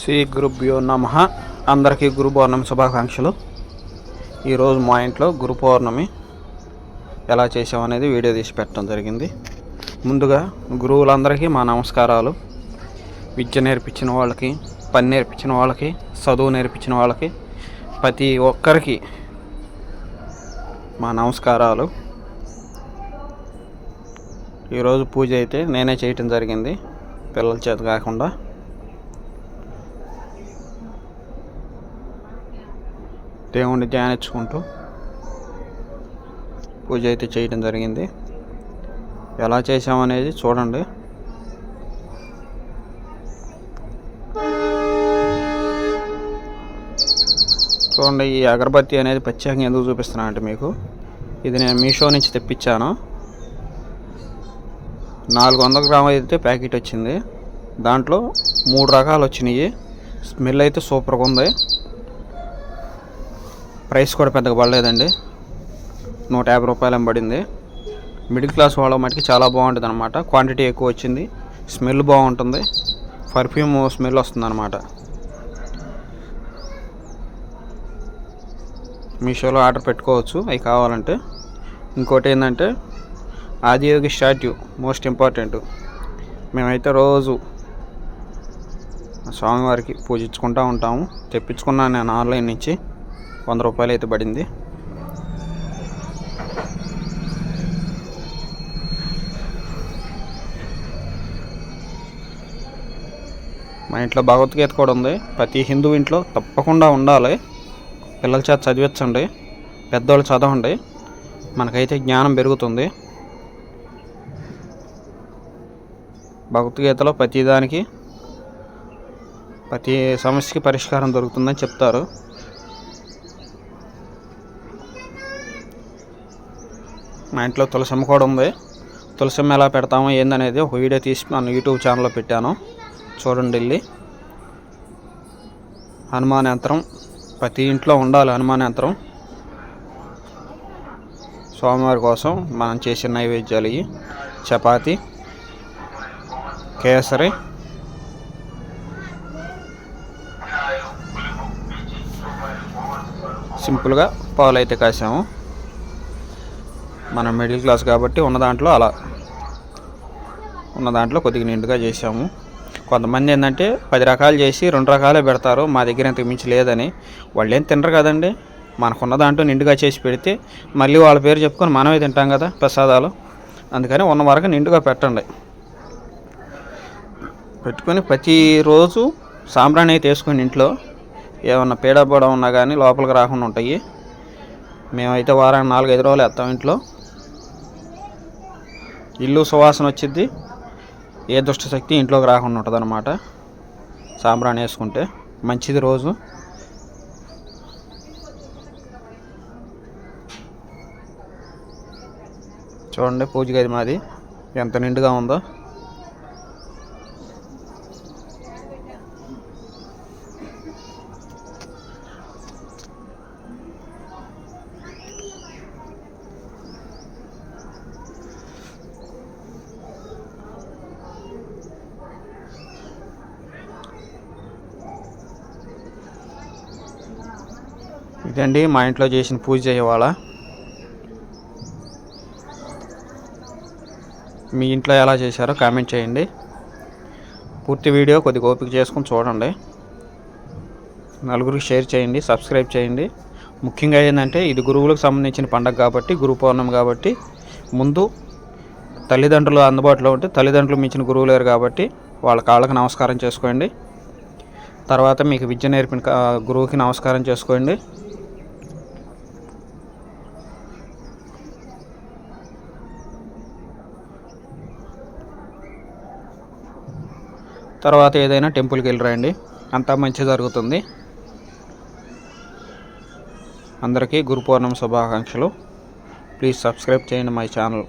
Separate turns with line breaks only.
శ్రీ గురుభ్యో నమ. అందరికీ గురు పౌర్ణమి శుభాకాంక్షలు. ఈరోజు మా ఇంట్లో గురు పౌర్ణమి ఎలా చేసామనేది వీడియో తీసి పెట్టడం జరిగింది. ముందుగా గురువులందరికీ మా నమస్కారాలు. విద్య నేర్పించిన వాళ్ళకి పని నేర్పించిన వాళ్ళకి చదువు నేర్పించిన వాళ్ళకి ప్రతి ఒక్కరికి మా నమస్కారాలు. ఈరోజు పూజ అయితే నేనే చేయటం జరిగింది. పిల్లల చేత కాకుండా. దేవుణ్ణి ధ్యానించుకుంటూ పూజ అయితే చేయడం జరిగింది. ఎలా చేసామనేది చూడండి. చూడండి ఈ అగరబత్తి అనేది ప్రత్యేకంగా ఎందుకు చూపిస్తున్నా అంటే మీకు ఇది నేను మీషో నుంచి తెప్పించాను. నాలుగు వందల గ్రాములు అయితే ప్యాకెట్ వచ్చింది. దాంట్లో మూడు రకాలు వచ్చినాయి. స్మెల్ అయితే సూపర్గా ఉంది. ప్రైస్ కూడా పెద్దగా పడలేదండి. నూట యాభై రూపాయలు పడింది. మిడిల్ క్లాస్ వాళ్ళ మటుకి చాలా బాగుంటుంది అనమాట క్వాంటిటీ ఎక్కువ వచ్చింది. స్మెల్ బాగుంటుంది. పర్ఫ్యూమ్ స్మెల్ వస్తుంది అనమాట మీషోలో ఆర్డర్ పెట్టుకోవచ్చు. అవి కావాలంటే. ఇంకోటి ఏంటంటే ఆదియోగి స్టాట్యూ మోస్ట్ ఇంపార్టెంట్. మేమైతే రోజు స్వామివారికి పూజించుకుంటూ ఉంటాము. తెప్పించుకున్నాను నేను ఆన్లైన్ నుంచి. వంద రూపాయలు అయితే పడింది. మా ఇంట్లో భగవద్గీత కూడా ఉంది. ప్రతి హిందూ ఇంట్లో తప్పకుండా ఉండాలి. పిల్లల చేత చదివించండి. పెద్దవాళ్ళు చదవండి. మనకైతే జ్ఞానం పెరుగుతుంది. భగవద్గీతలో ప్రతిదానికి ప్రతి సమస్యకి పరిష్కారం దొరుకుతుందని చెప్తారు. మా ఇంట్లో తులసమ్మ కూడా ఉంది. తులసమ్మ ఎలా పెడతామో ఏందనేది ఒక వీడియో తీసి మన యూట్యూబ్ ఛానల్లో పెట్టాను. చూడండి వెళ్ళి. హనుమాన్ యంత్రం ప్రతి ఇంట్లో ఉండాలి హనుమాన్ యంత్రం స్వామివారి కోసం మనం చేసిన నైవేద్యాలు ఇవి. చపాతి కేసరి సింపుల్గా పాలు అయితే కాసాము. మనం మిడిల్ క్లాస్ కాబట్టి ఉన్న దాంట్లో అలా. ఉన్న దాంట్లో కొద్దిగా నిండుగా చేసాము కొంతమంది ఏంటంటే పది రకాలు చేసి రెండు రకాలే పెడతారు మా దగ్గర ఇంతకు మించి లేదని. వాళ్ళు ఏం తినరు కదండి. మనకున్న దాంట్లో నిండుగా చేసి పెడితే మళ్ళీ వాళ్ళ పేరు చెప్పుకొని మనమే తింటాం కదా ప్రసాదాలు. అందుకని ఉన్న వరకు నిండుగా పెట్టండి. పెట్టుకొని ప్రతిరోజు సాంబ్రాణి అయితే వేసుకొని ఇంట్లో. ఏమన్నా పీడ ఉన్నా కానీ లోపలికి రాకుండా ఉంటాయి. మేమైతే వారానికి నాలుగైదు రోజులు వేస్తాం ఇంట్లో. ఇల్లు సువాసన వచ్చింది ఏ దుష్టశక్తి ఇంట్లోకి రాకుండా ఉంటుంది అనమాట సాంబ్రాణి వేసుకుంటే మంచిది రోజు. చూడండి పూజ గది మాది. ఎంత నిండుగా ఉందో. ఇదండి మా ఇంట్లో చేసిన పూజ ఇవాళ. మీ ఇంట్లో ఎలా చేశారో కామెంట్ చేయండి. పూర్తి వీడియో కొద్దిగా ఓపిక చేసుకొని చూడండి. నలుగురికి షేర్ చేయండి సబ్స్క్రైబ్ చేయండి. ముఖ్యంగా ఏంటంటే ఇది గురువులకు సంబంధించిన పండగ కాబట్టి గురు పౌర్ణమి కాబట్టి ముందు తల్లిదండ్రులు అందుబాటులో ఉంటే తల్లిదండ్రులు మించిన గురువు లేరు కాబట్టి వాళ్ళ కాళ్ళకి నమస్కారం చేసుకోండి. తర్వాత మీకు విద్య నేర్పిన గురువుకి నమస్కారం చేసుకోండి. తర్వాత ఏదైనా టెంపుల్కి వెళ్ళి రండి అంతా మంచి జరుగుతుంది. అందరికీ గురు పౌర్ణమి శుభాకాంక్షలు. ప్లీజ్ సబ్స్క్రైబ్ చేయండి మై ఛానల్.